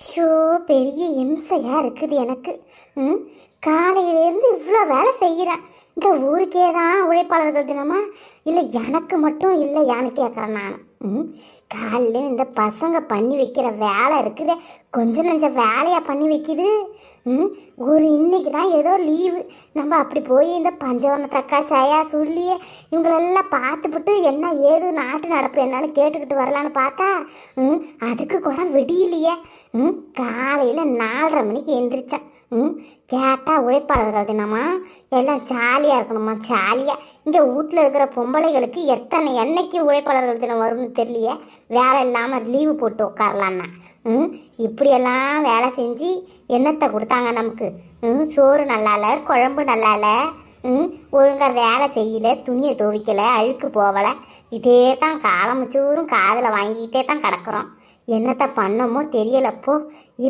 Show பெரிய இம்சையாக இருக்குது எனக்கு. ம்? காலையிலேருந்து இவ்வளோ வேலை செய்கிறேன். இந்த ஊருக்கே தான் உழைப்பாளர்கள் தினமா? இல்லை எனக்கு மட்டும் இல்லையான்னு கேட்குறேன் நான். ம்? காலையில் இந்த பசங்க பண்ணி வைக்கிற வேலை இருக்குது. கொஞ்சம் நஞ்ச வேலையாக பண்ணி வைக்குது. ஒரு இன்னைக்கு தான் ஏதோ லீவு. நம்ம அப்படி போய் இந்த பஞ்சவர்ண தக்கா சயா சொல்லி இவங்களெல்லாம் பார்த்துப்புட்டு என்ன ஏது நாட்டு நடப்பு என்னன்னு கேட்டுக்கிட்டு வரலான்னு பார்த்தா ம் அதுக்கு கூட விடியலையே ம் காலையில் நாலரை மணிக்கு எந்திரிச்சேன். ம் கேட்டால் உழைப்பாளர்கள் தினமா எல்லாம் ஜாலியாக இருக்கணுமா? ஜாலியாக இங்கே வீட்டில் இருக்கிற பொம்பளைகளுக்கு எத்தனை என்னைக்கு உழைப்பாளர்கள் தினம் வரும்னு தெரியலையே. வேலை இல்லாமல் லீவு போட்டு உட்காரலான்னா. ம் இப்படியெல்லாம் வேலை செஞ்சு என்னத்தை கொடுத்தாங்க நமக்கு? ம் சோறு நல்லா இல்லை குழம்பு நல்லா இல்லை ம் ஒழுங்காக வேலை செய்யலை துணியை துவைக்கலை அழுக்கு போகலை. இதே தான் காலமுச்சூரும் காதில் வாங்கிக்கிட்டே தான் கிடக்குறோம். என்னத்தை பண்ணமோ தெரியலப்போ.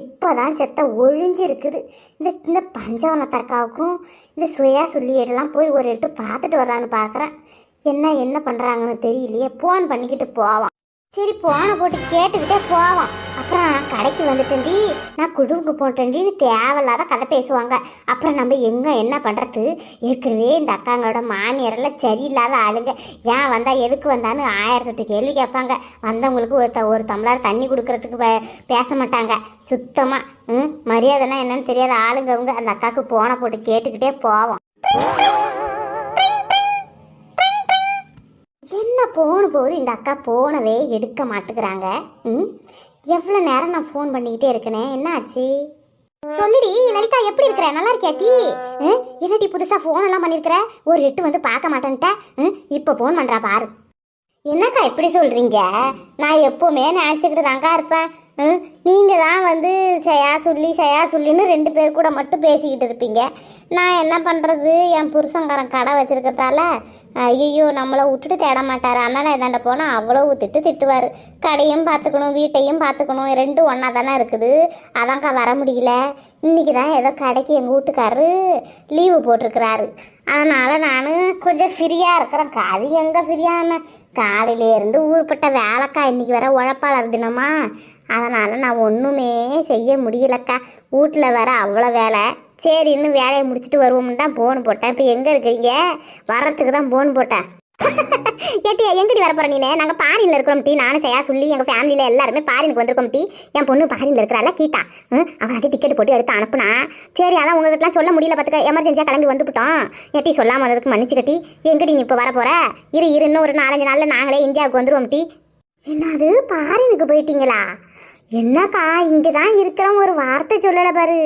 இப்போ தான் செத்த ஒழிஞ்சிருக்குது. இந்த இந்த பஞ்சவன தக்காவுக்கும் இந்த சுயா சொல்லியெல்லாம் போய் ஒரு எட்டு பார்த்துட்டு வரலான்னு பார்க்குறேன். என்ன என்ன பண்ணுறாங்கன்னு தெரியலையே. ஃபோன் பண்ணிக்கிட்டு போவான். சரி போனை போட்டு கேட்டுக்கிட்டே போவான். அப்புறம் கடைக்கு வந்துட்டேன்டி. நான் குழுவுக்கு போட்டேன்டின்னு தேவையில்லாத கதை பேசுவாங்க. அப்புறம் நம்ம எங்கே என்ன பண்ணுறது ஏற்கனவே இந்த அக்காங்களோட மாமியாரெல்லாம் சரியில்லாத ஆளுங்க. ஏன் வந்தால் எதுக்கு வந்தான்னு ஆயிரத்தெட்டு கேள்வி கேட்பாங்க. வந்தவங்களுக்கு ஒரு த ஒரு தமிழர் தண்ணி கொடுக்கறதுக்கு பே- பேச மாட்டாங்க. சுத்தமாக ம் மரியாதைனா என்னன்னு தெரியாத ஆளுங்க அவங்க. அந்த அக்காவுக்கு போனை போட்டு கேட்டுக்கிட்டே போவோம். என்ன போன போது இந்த அக்கா போனவே எடுக்க மாட்டேங்கிறாங்க? ம்? எவ்வளோ நேரம் நான் ஃபோன் பண்ணிக்கிட்டே இருக்கனே? என்ன ஆச்சு சொல்லுடி லலிதா எப்படி இருக்கிற? நல்லா இருக்கியாட்டி ம், என்னடி புதுசாக ஃபோன் எல்லாம் பண்ணியிருக்கிற ஒரு எட்டு வந்து பார்க்க மாட்டேன்ட்ட. ம் இப்போ ஃபோன் பண்ணுறா பாரு. என்னக்கா எப்படி சொல்கிறீங்க நான் எப்போவுமே நினச்சிக்கிட்டு தாங்க்கா இருப்பேன். நீங்கள் தான் வந்து செய்யா சொல்லி செய்யா சொல்லின்னு ரெண்டு பேர் கூட மட்டும் பேசிக்கிட்டு இருப்பீங்க. நான் என்ன பண்ணுறது என் புருஷங்காரன் கடை வச்சுருக்கிறதால ஐயோ நம்மளை விட்டுட்டு தேட மாட்டார். அண்ணனை இதாண்ட போனால் அவ்வளோ திட்டு திட்டுவார். கடையும் பார்த்துக்கணும் வீட்டையும் பார்த்துக்கணும். ரெண்டும் ஒன்றா தானே இருக்குது. அதான்க்கா வர முடியல. இன்றைக்கி தான் ஏதோ கடைக்கு எங்கள் வீட்டுக்காரரு லீவு போட்டிருக்கிறாரு. அதனால் நான் கொஞ்சம் ஃப்ரீயாக இருக்கிறேன் அது எங்கே ஃப்ரீயான காலையிலேருந்து ஊர்பட்ட வேலைக்கா இன்றைக்கி வர உழைப்பாளர் தினமா. அதனால் நான் ஒன்றுமே செய்ய முடியலக்கா. வீட்டில் வர அவ்வளோ வேலை. சரி இன்னும் வேலையை முடிச்சுட்டு வருவோம்னு தான் போன் போட்டேன். இப்போ எங்கே இருக்கிறீங்க வர்றதுக்கு தான் போன் போட்டேன். ஏட்டி எங்கடி வர போகிற நீனே? நாங்கள் பாரினில் இருக்கிறோம் டீ. நானும் செய்யா சொல்லி எங்கள் ஃபேமிலியில் எல்லாருமே பாரினுக்கு வந்திருக்கோம் டீ. என் பொண்ணு பாரியில் இருக்கிறாள் கீதா. ம், வந்து டிக்கெட் போட்டு எடுத்து அனுப்புனா. சரி அதான் உங்ககிட்டலாம் சொல்ல முடியல பார்த்துக்க எமர்ஜென்சியாக கிளம்பி வந்துவிட்டோம் ஏட்டி சொல்லாமல் வந்ததுக்கு மன்னிச்சு கட்டி எங்கடி நீ இப்போ வர போகிற இரு இரு இன்னும் ஒரு நாலஞ்சு நாளில் நாங்களே இந்தியாவுக்கு வந்துடுவோம் டீ. என்னது? பாரினுக்கு போயிட்டீங்களா? என்னக்கா இங்கே தான் இருக்கிறோம் ஒரு வார்த்தை சொல்லலை பாரு.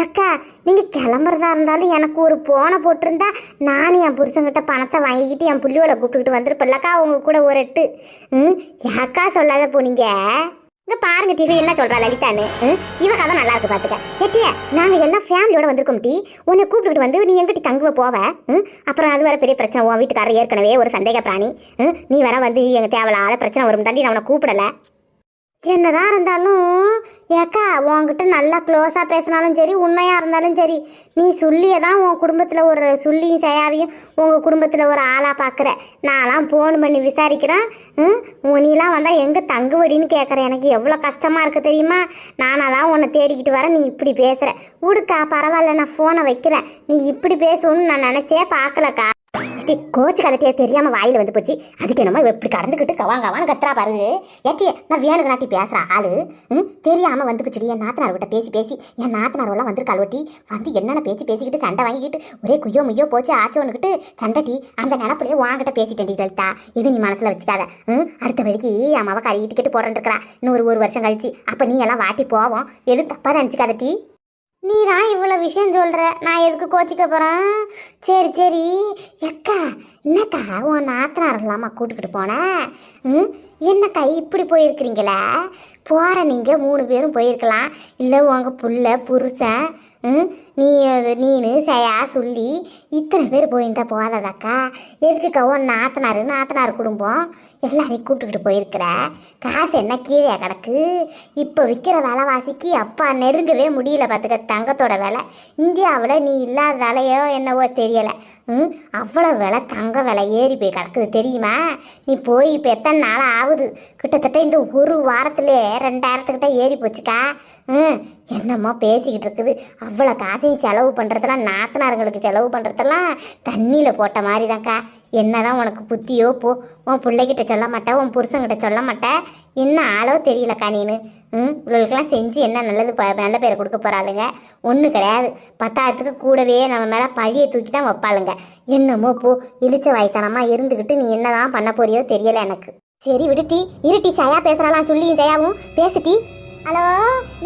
ஏக்கா நீங்கள் கிளம்புறதா இருந்தாலும் எனக்கு ஒரு போனை போட்டிருந்தா நானும் என் புருஷங்கிட்ட பணத்தை வாங்கிக்கிட்டு என் புள்ளியோலை கூப்பிட்டுக்கிட்டு வந்துருப்பில்லக்கா அவங்க கூட ஒரு எட்டு. ம் ஏக்கா சொல்லாத போனீங்க இங்க பாருங்க டிவி என்ன சொல்றா லலிதான்னு. ம், இவ கதை நல்லா இருக்கு பாத்துக்க. எட்டிய நாங்க எல்லாம் ஃபேமிலியோட வந்திருக்கோம் டி? உன்னை கூப்பிட்டுட்டு வந்து நீ எங்கிட்ட தங்குவ போவ? ம், அப்புறம் அது வர பெரிய பிரச்சனை உன் வீட்டுக்காரர் ஏற்கனவே ஒரு சந்தேக பிராணி. ம், நீ வர வந்து எங்க தேவையில்லாத பிரச்சனை வரும் தாண்டி நான் உன்னை கூப்பிடல. என்னதான் இருந்தாலும் ஏக்கா உன்கிட்ட நல்லா க்ளோஸாக பேசினாலும் சரி உண்மையாக இருந்தாலும் சரி நீ சொல்லியே தான் உன் குடும்பத்தில் ஒரு சொல்லியும் செய்யாவையும் உங்கள் குடும்பத்தில் ஒரு ஆளாக பார்க்குற நான்லாம் ஃபோன் பண்ணி விசாரிக்கிறேன். ம், நீலாம் வந்தால் எங்கே தங்குவடின்னு கேட்குறேன் எனக்கு எவ்வளோ கஷ்டமாக இருக்குது தெரியுமா? நானாக தான் உன்னை தேடிக்கிட்டு வரேன். நீ இப்படி பேசுகிற விடுக்கா பரவாயில்ல நான் ஃபோனை வைக்கிறேன். நீ இப்படி பேசணும்னு நான் நினச்சே பார்க்கலக்கா. கோச்சு கதட்டியே தெரியாம வாயில வந்து போச்சு. அதுக்கு என்னமோ இப்படி கடந்துக்கிட்டு கவாங்க கவான்னு கத்துறா பாருங்க ஏட்டி நான் வேணுக்கு நாட்டி பேசுற ஆளு. ம், தெரியாம வந்து போச்சுடி. என் நாத்தனார் கிட்ட பேசி பேசி என் நாத்தனார் எல்லாம் வந்து ஒட்டி வந்து என்னென்ன பேசி பேசிக்கிட்டு சண்டை வாங்கிக்கிட்டு ஒரே குய்யோ முய்யோ போச்சு ஆச்சோன்னுக்கிட்டு சண்டைட்டி அந்த நினப்பிலே வாங்கிட்ட பேசிட்டேன் டி லலிதா. இது நீ மனசுல வச்சுக்காத. ம், அடுத்த வழிக்கு அம்மாவை மவ கறி டிக்கெட் போடுறேன் இருக்கிறா. இன்னொரு ஒரு வருஷம் கழிச்சு. அப்ப நீ எல்லாம் வாட்டி போவோம். எது தப்பா நினச்சிக்காத டீ. நீ தான் இவ்வளோ விஷயம் சொல்கிற நான் எதுக்கு கோச்சிக்க போகிறேன் சரி சரி. எக்கா என்னக்கா உன் நாத்தனார் இல்லாமல் கூட்டுக்கிட்டு போனேன் ம்? என்னக்கா இப்படி போயிருக்கிறீங்களே? போகிற நீங்கள் மூணு பேரும் போயிருக்கலாம். இல்லை உங்கள் புள்ள புருஷன் ம்? நீ அது- நீனு சயா சொல்லி இத்தனை பேர் போயிருந்தா போதாதாக்கா? எதுக்குக்கா உன் நாத்தனார் நாத்தனார் குடும்பம்? எல்லாரையும் கூப்பிட்டுக்கிட்டு போயிருக்கிற? காசு என்ன கீழே கிடக்கு? இப்போ விற்கிற விலைவாசிக்கு அப்பா நெருங்கவே முடியல பார்த்துக்க தங்கத்தோட விலை. இந்தியாவில் நீ இல்லாததாலையோ என்னவோ தெரியலை. ம் அவ்வளோ விலை தங்க விலை ஏறி போய் கிடக்குது தெரியுமா? நீ போய் இப்போ எத்தனை நாள் ஆகுது? கிட்டத்தட்ட இந்த ஒரு வாரத்திலே ரெண்டாயிரத்துக்கிட்ட ஏறி போச்சுக்கா. ம் என்னம்மா பேசிக்கிட்டு இருக்குது? அவ்வளோ காசையும் செலவு பண்ணுறதெல்லாம் நாத்தனாருங்களுக்கு செலவு பண்ணுறதெல்லாம் தண்ணியில் போட்ட மாதிரி தான்க்கா என்னதான் உனக்கு புத்தியோ போ உன் பிள்ளைகிட்ட சொல்ல மாட்டேன் உன் புருஷங்கிட்ட சொல்ல மாட்டேன். என்ன ஆளோ தெரியலக்கா நீனு. ம் இவளுக்கெல்லாம் செஞ்சு என்ன நல்லது ப நல்ல பேரை கொடுக்க போகிறாளுங்க ஒன்றும் கிடையாது. பத்தாயிரத்துக்கு கூடவே நம்ம மேலே பழியை தூக்கி தான் வைப்பாளுங்க. என்னமோ போ இழிச்ச வாய்த்தனமாக இருந்துக்கிட்டு நீ என்னதான் பண்ண போறியோ தெரியல எனக்கு. சரி விடுட்டி இருட்டி சயா பேசுகிறாளாம் சொல்லியும் ஜெயாவும் பேசுட்டி ஹலோ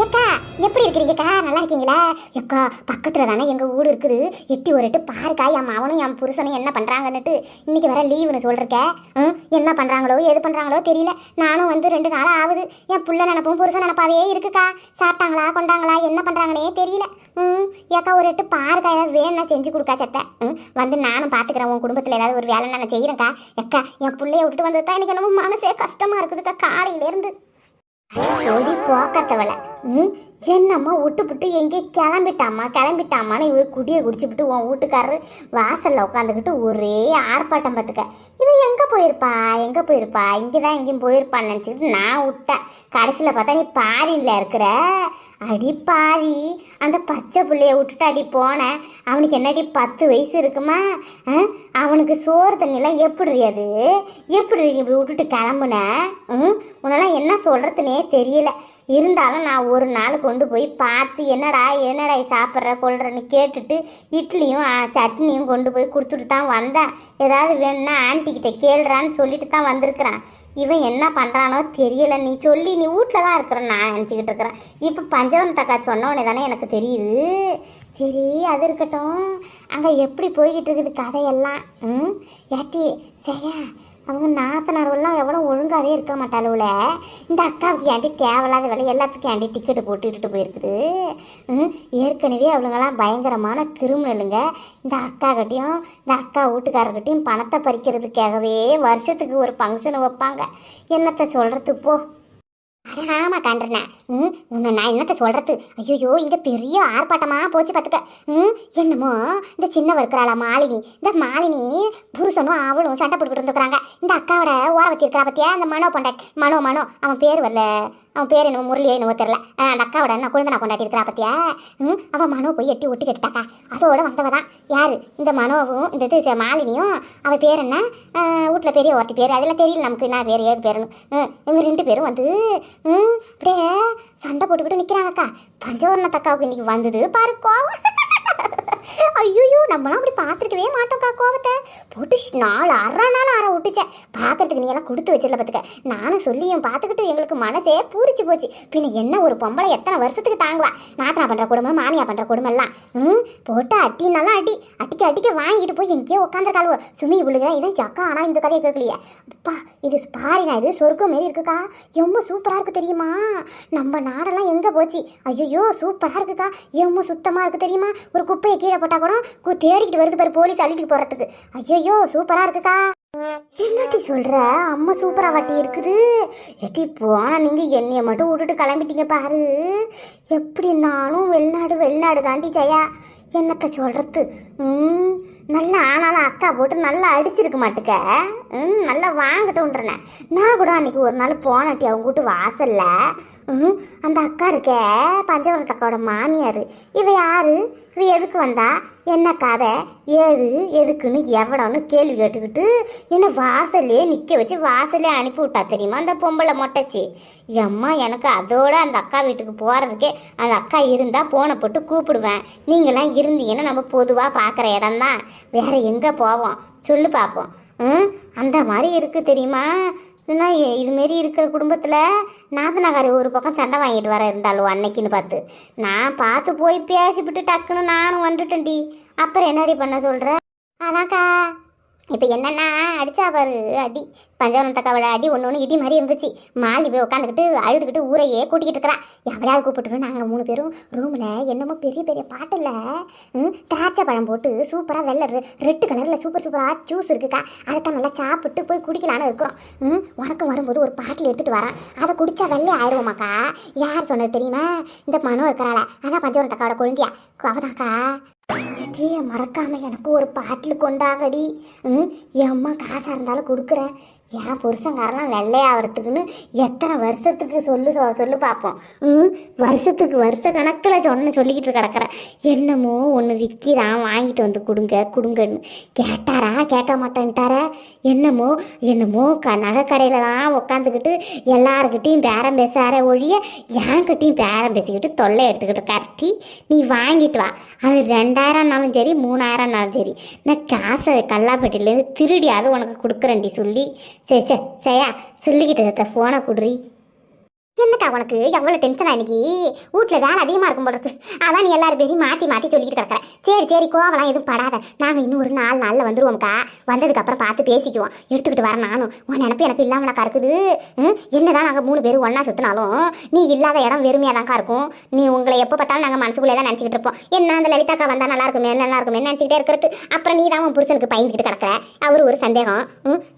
எக்கா எப்படி இருக்கிறீங்கக்கா நல்லா இருக்கீங்களா? எக்கா பக்கத்தில் தானே எங்கள் வீடு இருக்குது. எட்டி ஒரு பாருக்கா என் மாவனும் என் புருஷனும் என்ன பண்ணுறாங்கன்னுட்டு இன்னைக்கு வர லீவுன்னு சொல்கிறக்க ம் என்ன பண்ணுறாங்களோ எது பண்ணுறாங்களோ தெரியல. நானும் வந்து ரெண்டு நாள் ஆகுது. என் புள்ள நினப்பும் புருஷன் நினப்பாவே இருக்குக்கா. சாப்பிட்டாங்களா கொண்டாங்களா என்ன பண்ணுறாங்கன்னே தெரியல. ம் ஏக்கா ஒரு எட்டு பாருக்கா ஏதாவது வேணும்னா செஞ்சு கொடுக்கா சட்டை. ம் வந்து நானும் பார்த்துக்கிறேன் உன் குடும்பத்தில் ஏதாவது ஒரு வேலை நான் செய்கிறேன்க்கா எக்கா என் பிள்ளைய விட்டுட்டு வந்தது தான் எனக்கு என்னமோ மனசே கஷ்டமாக இருக்குதுக்கா காலையிலேருந்து. சொல்லி போக்கத்தவளை. ம் என்னம்மா விட்டுப்புட்டு எங்கே கிளம்பிட்டாம்மா கிளம்பிட்டாமான்னு இவர் குடியை குடிச்சுப்புட்டு உன் வீட்டுக்காரரு வாசலில் உட்காந்துக்கிட்டு ஒரே ஆர்ப்பாட்டம் பார்த்துக்க இவன் எங்கே போயிருப்பா? எங்கே போயிருப்பா? இங்கே தான் எங்கேயும் போயிருப்பான்னு நினச்சிக்கிட்டு நான் விட்டேன் கடைசியில் பார்த்தா நீ பாரின்ல இருக்கிற. அடி பாவி அந்த பச்சை புள்ளைய விட்டுட்டு அடி போனேன் அவனுக்கு என்னடி பத்து வயசு இருக்குமா? அவனுக்கு சோறு தண்ணிலாம் எப்படி அது? எப்படி இப்படி விட்டுட்டு கிளம்புன? ம்? உன்னெல்லாம் என்ன சொல்கிறதுனே தெரியல. இருந்தாலும் நான் ஒரு நாள் கொண்டு போய் பார்த்து என்னடா என்னடா சாப்பிட்ற கொள்றன்னு கேட்டுட்டு இட்லியும் சட்னியும் கொண்டு போய் கொடுத்துட்டு தான் வந்தேன். ஏதாவது வேணும்னா ஆன்ட்டிக்கிட்ட கேளுறான்னு சொல்லிட்டு தான் வந்திருக்கிறான். இவன் என்ன பண்ணுறானோ தெரியல. நீ சொல்லி நீ வீட்டில் தான் இருக்கிறேன் நான் நினச்சிக்கிட்டு இருக்கிறேன். இப்போ பஞ்சவன் தக்கா சொன்னோடனே தானே எனக்கு தெரியுது. சரி அது இருக்கட்டும். அங்கே எப்படி போய்கிட்டு இருக்குது கதையெல்லாம்? ம்? ஏட்டி சரியா அவங்க நாத்தனாரெல்லாம் எவ்வளோ ஒழுங்காகவே இருக்க மாட்டாளுல. இந்த அக்காவுக்கு ஏன்டி தேவையில்லாத வேலை? எல்லாத்துக்கும் ஏன்டி டிக்கெட்டு போட்டு இட்டுட்டு போயிருக்குது? ஏற்கனவே அவளுங்கெல்லாம் பயங்கரமான கிரிமினலுங்க. இந்த அக்கா கிட்டேயும் இந்த அக்கா வீட்டுக்காரர்கிட்டையும் பணத்தை பறிக்கிறதுக்காகவே வருஷத்துக்கு ஒரு ஃபங்க்ஷன் வைப்பாங்க. என்னத்தை சொல்கிறது போ. அட ஆமா ம் உன்னை நான் என்னத்த சொல்றது? ஐயோ இந்த பெரிய ஆர்ப்பாட்டமா போச்சு பார்த்துக்க ம் என்னமோ இந்த சின்னவ இருக்கிறாளா மாலினி. இந்த மாலினி புருஷனும் அவளும் சண்டை போட்டுக்கிட்டு இருந்துக்கிறாங்க. இந்த அக்காவோட ஓரவத்தி இருக்கிறா பத்தியா? இந்த மனோ பொண்டாட்டி. மனோ மனோ அவன் பேர் வரல. அவன் பேர் என்னமோ முரளியோ என்னவோ தெரில அந்த அக்காவோட என்ன குழந்தை கொண்டாட்டி இருக்கிறா பத்தியா? ம் அவன் மனோ போய் எட்டி ஒட்டி கட்டிட்டாக்கா. அதோட வந்தவ தான் யாரு? இந்த மனோவும் இந்த இது மாலினியும் அவ பேர் என்ன? வீட்டில் பெரிய ஒருத்தி பேர். அதெல்லாம் தெரியல நமக்கு நான் வேறு ஏது பேருன்னு. ம், இவங்க ரெண்டு பேரும் வந்து ம் அப்படியே சண்டை போட்டுக்கிட்டு நிற்கிறாங்கக்கா பஞ்சவர்ணத்தக்காவுக்கு இன்னைக்கு வந்தது பாரு கோவம். ஐயோ நம்மளாம் அப்படி பார்த்துருக்கவே மாட்டோம்க்கா கோவத்தை. போட்டு நாலு அரை நாள் அரை விட்டுச்சேன் பார்க்கறதுக்கு நீ எல்லாம் கொடுத்து வச்சிடல பார்த்துக்க நானும் சொல்லியும் பார்த்துக்கிட்டு எங்களுக்கு மனசே பூரிச்சு போச்சு. பின்ன என்ன ஒரு பொம்பளை எத்தனை வருஷத்துக்கு தாங்குவா? நாத்தனா பண்ணுற குடும்பம் மாமியா பண்ணுற குடும்பம் எல்லாம் ம் போட்டு அட்டினாலும் அடி. அடிக்க அடிக்க வாங்கிட்டு போய் எங்கேயோ உட்காந்துருக்காளுவோ சுமி விழுகிறேன் இதான் அக்கா ஆனால் இந்த கதையை கேட்கலையே? அப்பா இது பாருங்க இது சொர்க்கம் மாரி இருக்குக்கா. எம்ம சூப்பராக இருக்கு தெரியுமா? நம்ம நாடெல்லாம் எங்கே போச்சு? ஐயோ சூப்பராக இருக்குக்கா. எம்ம சுத்தமாக இருக்கு தெரியுமா? ஒரு குப்பையை கீழே போட்டால் கூட குத்தி தேடிக்கிட்டு வருது பாரு போலீஸ் அள்ளிட்டு போகிறதுக்கு ஐயோ சூப்பராக இருக்குக்கா. என்னட்டி சொல்ற? அம்மா சூப்பரா வாட்டி இருக்குது. எட்டி போனா நீங்க என்னைய மட்டும் விட்டுட்டு கிளம்பிட்டீங்க பாரு. எப்படின்னாலும் வெளிநாடு வெளிநாடு தாண்டி ஜெயா. என்னத்த சொல்றது? ம் நல்லா ஆனாலும் அக்கா போட்டு நல்லா அடிச்சிருக்க மாட்டுக்க. நல்லா வாங்கட்டும்ன்றனேன் நான் கூட அன்னைக்கு ஒரு நாள் போனாட்டி அவங்க வீட்டு வாசல்ல. ம் அந்த அக்கா இருக்கே பஞ்சவரத்து அக்காவோட மாமியார். இவ யாரு? இவ எதுக்கு வந்தா? என்ன கதை? ஏது எதுக்குன்னு எவடோன்னு கேள்வி கேட்டுக்கிட்டு என்னை வாசல்லே நிற்க வச்சு வாசல்லே அனுப்பி விட்டா தெரியுமா? அந்த பொம்பளை மொட்டைச்சி. எம்மா எனக்கு அதோட அந்த அக்கா வீட்டுக்கு போகிறதுக்கே அந்த அக்கா இருந்தால் போனை போட்டு கூப்பிடுவேன். நீங்களாம் இருந்தீங்கன்னா நம்ம பொதுவாக பார்க்குற இடம்தான். வேறு எங்கே போவோம்? சொல்லு பார்ப்போம் அந்த மாதிரி இருக்குது தெரியுமா? ஏன்னா இதுமாரி இருக்கிற குடும்பத்தில் நாத்தனாகாரி ஒரு பக்கம் சண்டை வாங்கிட்டு வர இருந்தாலும் அன்னைக்குன்னு பார்த்து. நான் பார்த்து போய் பேசிவிட்டு டக்குன்னு நானும் வந்துட்டேன்டி. அப்புறம் என்னடி பண்ண சொல்கிற அதான்க்கா இப்போ என்னென்னா அடித்தா பாரு அடி. பஞ்சவனத்தக்காவோட அடி ஒன்று ஒன்று இடி மாதிரி இருந்துச்சு. மாலி போய் உட்காந்துக்கிட்டு அழுதுகிட்டு ஊரையே கூட்டிக்கிட்டு இருக்கிறா. எவ்வளையாவது கூப்பிட்டுருவோம் நாங்கள் மூணு பேரும் ரூமில் என்னமோ பெரிய பெரிய பாட்டில் திராட்சை பழம் போட்டு சூப்பராக வெள்ளை ரெ- ரெட்டு கலரில் சூப்பர் சூப்பராக ஜூஸ் இருக்குக்கா. அதைத்தான் நல்லா சாப்பிட்டு போய் குடிக்கலான்னு இருக்கிறோம். ம் உனக்கு வரும்போது ஒரு பாட்டில் எடுத்துகிட்டு வரான். அதை குடித்தா வெள்ளை ஆயிடுவோமாக்கா? யார் சொன்னது தெரியுமா? இந்த மனம் இருக்கிறாள. அதான் பஞ்சவனத்தக்காவோட குழந்தையா. அவதாக்கா எட்டிய மறக்காம எனக்கு ஒரு பாட்டில் கொண்டாகடி. ம் என் அம்மா காசாக இருந்தாலும் கொடுக்குறேன். என் புருஷங்காரெல்லாம் வெள்ளையாகிறதுக்குன்னு எத்தனை வருஷத்துக்கு சொல்லு சொ- சொல்லு பார்ப்போம் ம் வருஷத்துக்கு வருஷ கணக்கில் சொன்ன சொல்லிக்கிட்டு கிடக்கிறேன் என்னமோ ஒன்று விற்கிறான் வாங்கிட்டு வந்து கொடுங்க கொடுங்கன்னு. கேட்டாரா? கேட்க மாட்டேன்ட்டாரா? என்னமோ என்னமோ க நகை கடையில் தான் உட்காந்துக்கிட்டு எல்லாருக்கிட்டையும் பேரம் பேசார ஒழிய என்கிட்டையும் பேரம் பேசிக்கிட்டு தொல்லை எடுத்துக்கிட்டு கரெக்டி நீ வாங்கிட்டு வா. அது ரெண்டாயிரம்னாலும் சரி மூணாயிரம்னாலும் சரி. நான் காசை கல்லாப்பட்டிலேருந்து திருடியாவது உனக்கு கொடுக்குறேன்டி சொல்லி. சே சே சரியா சொல்லிக்கிட்டு இருக்க ஃபோனை கொடுறி. என்னக்கா உனக்கு? எவ்வளோ டென்ஷன் இன்னைக்கு? வீட்டில் வேலை அதிகமாக இருக்கும் போல இருக்கு அதான் நீ எல்லாரும் பேரையும் மாற்றி மாற்றி சொல்லிக்கிட்டு கிடக்குற. சரி சரி கோவலாம் எதுவும் படாத. நாங்கள் இன்னும் ஒரு நாலு நாளில் வந்துருவோம்க்கா. வந்ததுக்கப்புறம் பார்த்து பேசிக்குவோம். எடுத்துக்கிட்டு வரேன் நானும். உன் நினப்பு எனக்கு இல்லாமலாக்கா இருக்குது. என்னதான் நாங்கள் மூணு பேரும் ஒன்றா சுற்றினாலும் நீ இல்லாத இடம் வெறுமையாக தான்க்கா இருக்கும். நீ உங்களை எப்போ பார்த்தாலும் நாங்கள் மனசுக்குள்ளே தான் நினச்சிக்கிட்டு இருப்போம். என்ன அந்த லலிதாக்கா வந்தால் நல்லா இருக்குமே நல்லா இருக்குமே நினச்சிக்கிட்டே இருக்கிறது அப்புறம் நீ தான் உன் புருஷனுக்கு பயந்துக்கிட்டு கிடக்குற. அவர் ஒரு சந்தேகம்.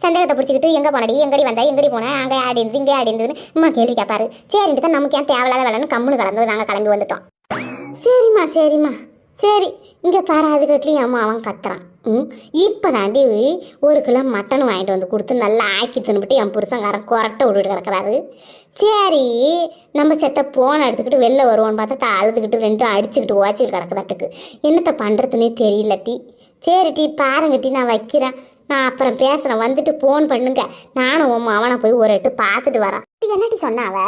சந்தேகத்தை பிடிச்சிக்கிட்டு எங்கே போனடி? எங்கடி வந்த? எங்கடி போனேன் அங்கே ஆடி இங்கே ஆடி இருந்ததுன்னு அம்மா கேள்வி கேட்பாரு சரின்ட்டு தான் நமக்கு ஏன் தேவையில்லாத வேலைன்னு கம்முன்னு கலந்து நாங்கள் கிளம்பி வந்துட்டோம். சரிம்மா சரிம்மா. சரி இங்கே பாராது கட்லையும் அம்மா அவன் கத்துறான். ம் இப்போ தாண்டி ஒரு கிலோ மட்டன் வாங்கிட்டு வந்து கொடுத்து நல்லா ஆக்கி தின்னுபிட்டு என் புருஷங்காரன் கொரட்டை விட்டுட்டு கிடக்குறாரு. சரி நம்ம செத்த போன் எடுத்துக்கிட்டு வெளில வருவோன்னு பார்த்தா தா அழுதுகிட்டு ரெண்டும் அடிச்சுக்கிட்டு ஓச்சிட்டு கிடக்குதாட்டுக்கு. என்னத்தை பண்ணுறதுன்னே தெரியல டீ. சரி டீ பாருங்க டீ நான் வைக்கிறேன். நான் அப்புறம் பேசுகிறேன் வந்துட்டு ஃபோன் பண்ணுங்க. நானும் உன் அவனை போய் ஒரு எட்டு பார்த்துட்டு வரேன். என்னட்டி சொன்னா அவ?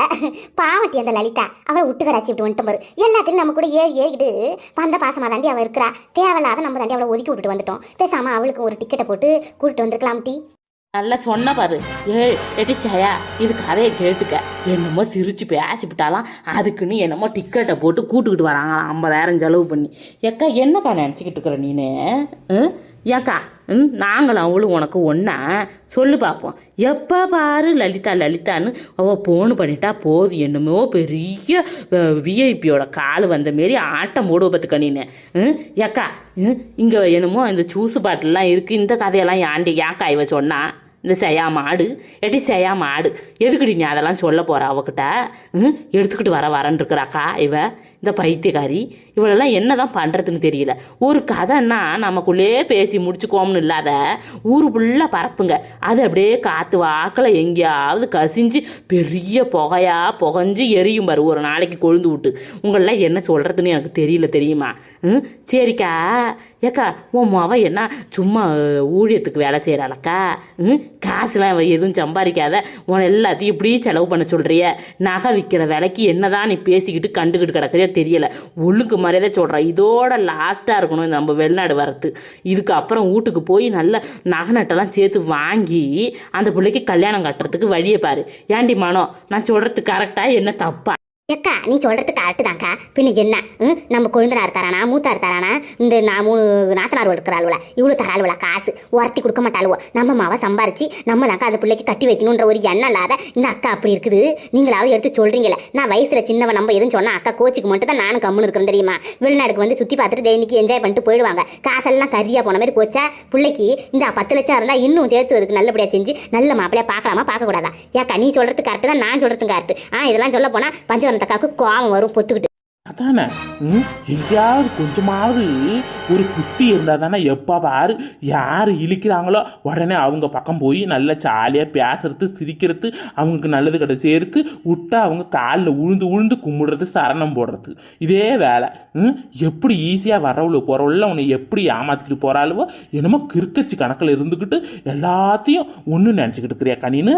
பாவட்டி அந்த லலிதா. அவளை விட்டு கடாச்சி விட்டு வந்துட்டு பாரு. எல்லாத்தையும் நம்ம கூட ஏறி ஏறிக்கிட்டு வந்த பாசமாக தாண்டி அவள் இருக்கிறா. தேவையில்லாத நம்ம தாண்டி அவளை ஒதுக்கி விட்டுட்டு வந்துட்டோம். பேசாம அவளுக்கு ஒரு டிக்கெட்டை போட்டு கூட்டிட்டு வந்திருக்கலாம் டி நல்லா சொன்ன பாரு. ஏ எட்டி இது கதையை கேட்டுக்க. என்னமோ சிரிச்சு பேசிவிட்டாலாம் அதுக்குன்னு என்னமோ டிக்கெட்டை போட்டு கூட்டுக்கிட்டு வராங்க. ஐம்பதாயிரம் செலவு பண்ணி. ஏக்கா என்னக்கா நினச்சிக்கிட்டு இருக்கிற நீனு? ஏக்கா ம் நாங்களும் அவளும் உனக்கு ஒன்றா சொல்லு பார்ப்போம் எப்போ பாரு லலிதா லலிதான்னு அவள் ஃபோனு பண்ணிட்டா போதும் என்னமோ பெரிய விஐபியோட கால் வந்த மாரி ஆட்டம் போடுவ பார்த்துக்க நீனு. ம் ஏக்கா ம் இங்கே என்னமோ இந்த ஜூஸ் பாட்டிலெலாம் இருக்குது இந்த கதையெல்லாம் ஏன்டி ஏக்கா இவ சொன்னா? இந்த செய்யா மாடு எட்டி செய்யா மாடு எதுக்குடி நீ அதெல்லாம் சொல்ல போகிற அவகிட்ட? ம் எடுத்துக்கிட்டு வர வரன்னு இருக்கிறாக்கா இவ? இந்த பைத்தியக்காரி இவளெல்லாம் என்னதான் பண்ணுறதுன்னு தெரியல. ஒரு கதைன்னா நமக்குள்ளே பேசி முடிச்சுக்கோம்னு இல்லாத ஊரு ஃபுல்லாக பரப்புங்க. அது அப்படியே காற்று வாக்கில் எங்கேயாவது கசிஞ்சு பெரிய புகையாக புகஞ்சு எரியும் பாரு ஒரு நாளைக்கு கொழுந்து விட்டு. உங்களெல்லாம் என்ன சொல்கிறதுன்னு எனக்கு தெரியல தெரியுமா? ம்? சரிக்கா. ஏக்கா உன் மவ என்ன சும்மா ஊழியத்துக்கு வேலை செய்கிறாளக்கா ம்? காசுலாம் எதுவும் சம்பாதிக்காத. உன் எல்லாத்தையும் இப்படி செலவு பண்ண சொல்கிறிய நகை விற்கிற விலைக்கு என்னதான் நீ பேசிக்கிட்டு கண்டுக்கிட்டு கிடக்குறிய தெரியலை. ஒழுங்கு மரியாதை சொல்கிறேன் இதோட லாஸ்ட்டாக இருக்கணும் நம்ம வெளிநாடு வரத்து. இதுக்கு அப்புறம் வீட்டுக்கு போய் நல்ல நகை நட்டெல்லாம் சேர்த்து வாங்கி அந்த பிள்ளைக்கு கல்யாணம் கட்டுறதுக்கு வழியை பாரு. ஏண்டி மனோ நான் சொல்கிறது கரெக்டாக என்ன தப்பா? எக்கா நீ சொல்றது கரெக்டு தான்க்கா. பின்ன என்ன? நம்ம கொழுந்தனார் தரானா மூத்தார் தரானா? இந்த நான் மூணு நாத்தனார் இருக்கிறாள்வல இவ்வளோ தராளுவல காசு. உரத்தி கொடுக்க மாட்டாளுவோ. நம்ம மாவை சம்பாரிச்சு நம்ம தாக்கா அந்த பிள்ளைக்கு கட்டி வைக்கணுன்ற ஒரு எண்ணம் இல்லாத இந்த அக்கா அப்படி இருக்குது. நீங்களாவது எடுத்து சொல்றீங்களே நான் வயசுல சின்னவன் நம்ம எதுவும் சொன்னா அக்கா கோச்சுக்கு மட்டும் தான் நானும் கம்முன்னு இருக்கிறேன் தெரியுமா? வெளிநாடுக்கு வந்து சுத்தி பார்த்துட்டு ஜெயினிக்கு என்ஜாய் பண்ணிட்டு போயிடுவாங்க. காசெல்லாம் கரியா போன மாதிரி போச்சா? பிள்ளைக்கு இந்த பத்து லட்சம் இருந்தா இன்னும் சேர்த்து அதுக்கு நல்லபடியா செஞ்சு நல்ல மாப்பிளையா பார்க்கலாமா? பார்க்கக்கூடாதா? ஏக்கா நீ சொல்றது கரெக்டு தான் நான் சொல்றது கரெக்ட் ஆ இதெல்லாம் சொல்ல போனால் பஞ்சவரம் தக்காவுக்கு கோவம் வரும் பொத்துக்கிட்டு. அதானே? எங்கேயாவது கொஞ்சமாவது ஒரு புத்தி இருந்தால் தானே எப்போ பாரு யார் இழிக்கிறாங்களோ? உடனே அவங்க பக்கம் போய் நல்லா ஜாலியாக பேசுறது சிரிக்கிறது அவங்களுக்கு நல்லது கிட்ட சேர்த்து விட்டா அவங்க காலில் உழுந்து உழுந்து கும்பிடுறது சரணம் போடுறது. இதே வேலை. ம்? எப்படி ஈஸியாக வரவளோ போகிறவள உன்னை எப்படி ஏமாத்திக்கிட்டு போகிறாளுவோ என்னமோ கிறுக்கச்சி கணக்கில் இருந்துக்கிட்டு எல்லாத்தையும் ஒன்று நினச்சிக்கிட்டு இருக்கிறியா கணினு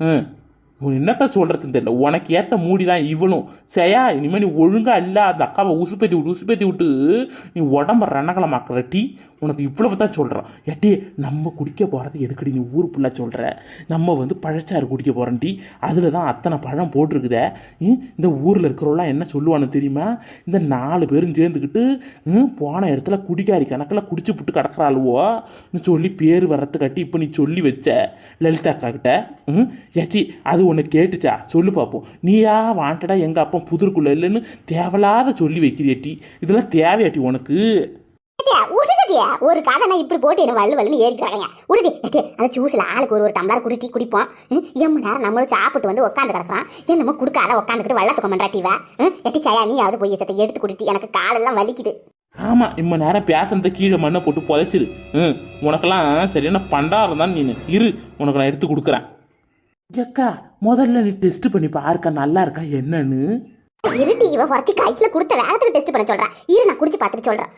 ம். என்னத்த சொல்கிறதுன்னு தெரியல. உனக்கு ஏற்ற மூடி தான் இவனும். சரியா இனிமேல் நீ ஒழுங்காக இல்லை. அந்த அக்காவை உசுப்பேத்தி விட்டு உசுப்பேத்தி விட்டு நீ உடம்ப ரணகலமாக்குற டீ. உனக்கு இவ்வளவு தான் சொல்கிறோம் ஏட்டி நம்ம குடிக்க போகிறது எதுக்கடி நீ ஊர் ஃபுல்லாக சொல்கிற நம்ம வந்து பழச்சாறு குடிக்க போகிறோம் டீ. அதில் தான் அத்தனை பழம் போட்டிருக்குதே. இந்த ஊரில் இருக்கிறவெல்லாம் என்ன சொல்லுவானு தெரியுமா? இந்த நாலு பேரும் சேர்ந்துக்கிட்டு ம், போன இடத்துல குடிக்காரி கணக்கில் குடிச்சு புட்டு கிடக்குறாளுவோ? சொல்லி பேர் வர்றது கட்டி இப்போ நீ சொல்லி வச்ச லலிதா அக்கா கிட்ட. ம், ஏட்டி அது உன்னை கேட்டுச்சா? சொல்லு பார்ப்போம் நீயா வாண்டடா எங்கள் அப்பா புதருக்குள்ள இல்லைன்னு தேவையில்லாத சொல்லி வைக்கிறியட்டி இதெல்லாம் தேவையாட்டி உனக்கு? ஒரு கதை நான் இப்படி போட்டு என்ன வள்ளு வள்ளுன்னு ஏறிக்கிறாங்க ஏட்டி அது ஜூஸில் ஆளுக்கு ஒரு ஒரு டம்ளர் குடிட்டி குடிப்போம். ம், எம்ம நேரம் நம்மளும் சாப்பிட்டு வந்து உட்காந்து கிடக்குறான் என்னமோ கொடுக்காத உட்காந்துக்கிட்டு வள்ளத்துக்கு மன்றாட்டிவா எட்டி சாயா நீ அது போய் சத்தை எடுத்து குடிட்டி எனக்கு காலெல்லாம் வலிக்குது. ஆமா இம்ம நேரம் பேசுனத கீழே மண்ணை போட்டு புதைச்சிரு. உனக்கெல்லாம் சரியான பண்டாரம் தான் நீனு. இரு உனக்கு நான் எடுத்து கொடுக்குறேன். அக்கா முதல்ல நீ டெஸ்ட் பண்ணி பாருக்கா நல்லா இருக்கா என்னன்னு? இருட்டி இவ ஒருத்தி கைஸ்ல கொடுத்த வேகத்துக்கு டெஸ்ட் பண்ண சொல்றா. இரு நான் குடிச்சு பார்த்துட்டு சொல்றேன்.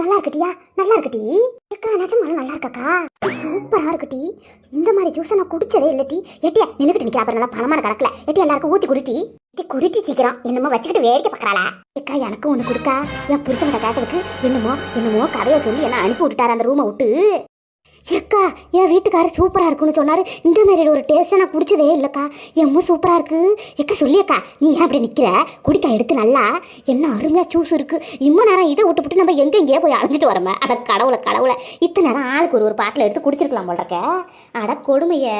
நல்லா இருக்கட்டியா? நல்லா இருக்கட்டி. அக்கா நெசமா நல்லா இருக்காக்கா? சூப்பரா இருக்கட்டி. இந்த மாதிரி ஜூஸ் நான் குடிச்சதே இல்லட்டி எட்டியா நின்னுக்கிட்டு நிக்கிறா பாரு நல்லா பணமான கணக்குல எட்டி எல்லாருக்கும் ஊத்தி குடிட்டி எட்டி குடிச்சி சீக்கிரம். என்னமோ வச்சுக்கிட்டு வேடிக்கை பார்க்கறாளா? அக்கா எனக்கு ஒன்று கொடுக்கா. என் புருஷன்கிட்ட கேட்டதுக்கு என்னமோ என்னமோ கதையை சொல்லி என்ன அனுப்பி விட்டுட்டாரு அந்த ரூமை விட்டு. ஏக்கா என் வீட்டுக்காரர் சூப்பராக இருக்குன்னு சொன்னார். இந்த மாதிரி ஒரு டேஸ்ட்டை நான் குடிச்சதே இல்லைக்கா. எம்மும் சூப்பராக இருக்குது ஏக்கா சொல்லியக்கா நீ ஏன் அப்படி நிற்கிற குடிக்கா எடுத்து நல்லா. என்ன அருமையாக ஜூஸ் இருக்குது இம்ம நேரம் இதை விட்டுவிட்டு நம்ம எங்கே எங்கேயோ போய் அலைஞ்சிட்டு வரமே. அட கடவுளை கடவுளை. இத்தனை நேரம் ஆளுக்கு ஒரு ஒரு பாட்டில் எடுத்து குடிச்சிருக்கலாம் போல இருக்க. அட கொடுமையை.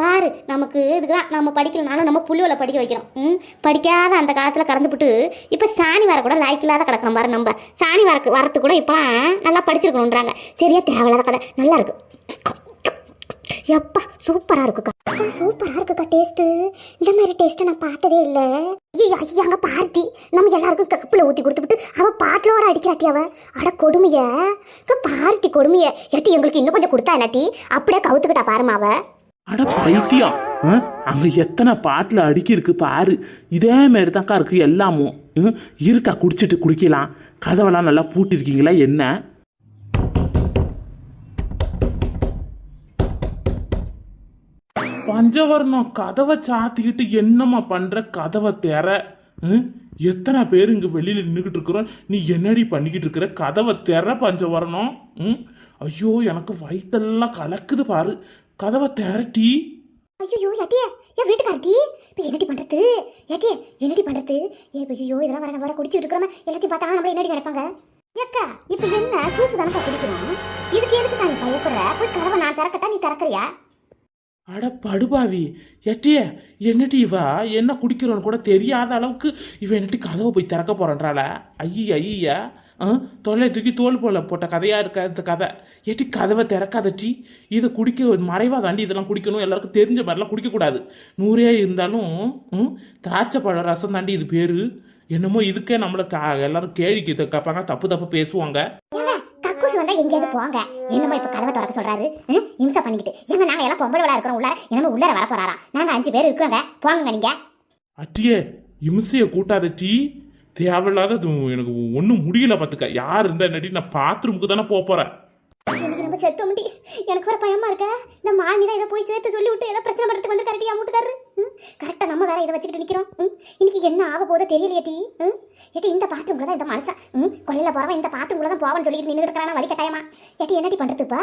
பாரு நமக்கு இதுதான் நம்ம படிக்கலனாலும் நம்ம புள்ளிவலை படிக்க வைக்கிறோம். ம் படிக்காத அந்த காலத்தில் கடந்துபிட்டு இப்போ சாணி வர கூட லாய்க்கில்லாத கிடக்குறோம் பாரு நம்ம. சாணி வரக்கு வரத்து கூட இப்போலாம் நல்லா படிச்சிருக்கணுன்றாங்க சரியா தேவையில்லாத கதை. நல்லா இருக்கு. எப்பா சூப்பரா இருக்குக்கா சூப்பரா இருக்குக்கா டேஸ்ட் இந்த மாதிரி டேஸ்ட் நான் பார்த்ததே இல்ல. ஐயோ ஐயா அங்க பார்ட்டி. நம்ம எல்லாருக்கும் கப்பில் ஊத்தி கொடுத்துட்டு அவ பாட்டிலோட அடிக்கிறாட்டி அவ. அட கொடுமைய. பார்ட்டி கொடுமைய. எட்டி எங்களுக்கு இன்னும் கொஞ்சம் கொடுத்தா என்னாட்டி? அப்படியே கவுத்துக்கிட்டா பாருமா அவ. அட பைத்தியம் அங்க எத்தனை பாட்டில் அடுக்கி இருக்கு பாரு. இதே மாதிரி தான்க்கா இருக்கு எல்லாமும். ம், இருக்கா குடிச்சிட்டு குடிக்கலாம். கதவெல்லாம் நல்லா பூட்டிருக்கீங்களா என்ன? பஞ்சவர்ணம் கதவை சாத்திக்கிட்டு என்னம்மா பண்ணுற கதவை திற. ம்? எத்தனை பேர் இங்கே வெளியில் நின்றுக்கிட்டு இருக்கிறோம்? நீ என்னடி பண்ணிக்கிட்டு இருக்கிற? கதவை திற பஞ்சவர்ணம். ம்? ஐயோ எனக்கு வயிற்றெல்லாம் கலக்குது பாரு. கதவை திரட்டி ஐயோ ஏட்டியே என் வீட்டுக்காரட்டி இப்போ என்னடி பண்ணுறது ஏட்டியே என்னடி பண்ணுறது ஏ ஐயோ இதெல்லாம் வர வர குடிச்சிட்டு இருக்கிறோம். எல்லாத்தையும் பார்த்தா நம்மள என்னடி நினைப்பாங்க? ஏக்கா இப்போ என்ன சூசு தானே குடிக்கிறோம் இதுக்கு எதுக்கு நான் பயப்படுற? போய் கதவை நான் திறக்கட்டா நீ திறக்கிறியா? அட படுபாவி. எட்டிய என்னட்டி இவா? என்ன குடிக்கிறோன்னு கூட தெரியாத அளவுக்கு இவ என்னட்டி கதவை போய் திறக்க போறன்றாள? ஐய ஐயா. ஆ? தொல்லை தூக்கி தோல் போல போட்ட கதையா இருக்க இந்த கதை. எட்டி கதவை திறக்காத டீ. இதை குடிக்க மறைவா தாண்டி இதெல்லாம் குடிக்கணும். எல்லாருக்கும் தெரிஞ்ச மாதிரிலாம் குடிக்கக்கூடாது. நூறே இருந்தாலும் ம், திராட்சை பழ ரசம் தாண்டி இது பேரு. என்னமோ இதுக்கே நம்மளை கா- எல்லாரும் கேள்விக்கு இதை கேட்பாங்க தப்பு தப்பு பேசுவாங்க. எங்கேயாவது போங்க. என்னமோ இப்ப கதவை திறக்க சொல்றாரு? இம்சை பண்ணிக்கிட்டு. எங்க நாங்க எல்லாம் பொம்பளை இருக்கிறோம். உள்ளார என்னமோ உள்ளார வர போறாராம் நாங்க அஞ்சு பேர் இருக்கிறோங்க. போங்க நீங்க. அட்டியே இம்சையை கூட்டாத டீ. தேவையில்லாத எனக்கு ஒன்றும் முடியல பார்த்துக்க யார் இருந்தா என்னடி? நான் பாத்ரூமுக்கு தானே போக போகிறேன் இன்னைக்கு நம்ம செத்து முடி எனக்கு வர பயமா இருக்க. இந்த மாமி தான் இதை போய் சேர்த்து சொல்லி விட்டு ஏதோ பிரச்சனை பண்றதுக்கு வந்து கரெக்டியா மூட்டுக்காரு கரெக்டாக நம்ம வேற இதை வச்சுக்கிட்டு நிற்கிறோம் ம், இன்னைக்கு என்ன ஆக போதோ தெரியலையே டி. ம், ஏட்டி இந்த பாத்ரூம்ல தான் இந்த மனசா ம், கொல்லையில போகிறவன் இந்த பாத்ரூம்ல தான் போவான்னு சொல்லிட்டு நின்று இருக்கிறானா வழி கட்டாயமா? ஏட்டி என்னடி பண்ணுறதுப்பா